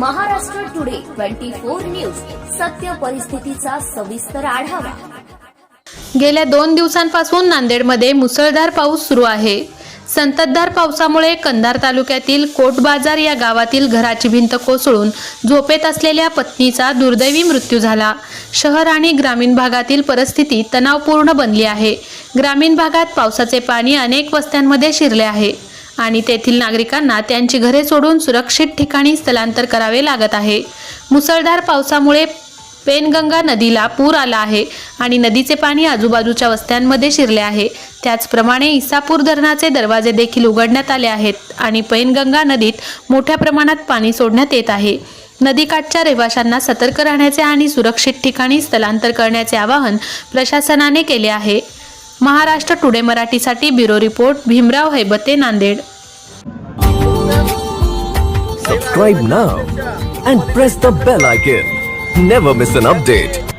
Twenty four news. सत्य परिस्थितीचा सविस्तर आढावा. गेल्या दोन दिवसांपासून नांदेडमध्ये मुसळधार पाऊस सुरू आहे. संततधार पावसामुळे कंधार तालुक्यातील कोट बाजार या गावातील घराची भिंत कोसळून झोपेत असलेल्या पत्नीचा दुर्दैवी मृत्यू झाला. शहर आणि ग्रामीण भागातील परिस्थिती तणावपूर्ण बनली आहे. ग्रामीण भागात पावसाचे पाणी अनेक वस्त्यांमध्ये शिरले आहे. आणि तेथील नागरिकांना त्यांची घरे सोडून सुरक्षित ठिकाणी स्थलांतर करावे लागत आहे. मुसळधार पावसामुळे पेनगंगा नदीला पूर आला आहे आणि नदीचे पाणी आजूबाजूच्या वस्त्यांमध्ये शिरले आहे. त्याचप्रमाणे इसापूर धरणाचे दरवाजे देखील उघडण्यात आले आहेत आणि पैनगंगा नदीत मोठ्या प्रमाणात पाणी सोडण्यात येत आहे. नदीकाठच्या रहिवाशांना सतर्क राहण्याचे आणि सुरक्षित ठिकाणी स्थलांतर करण्याचे आवाहन प्रशासनाने केले आहे. महाराष्ट्र टुडे मराठीसाठी bureau report Bhimrao Haibate Nanded subscribe now and press the bell icon never miss an update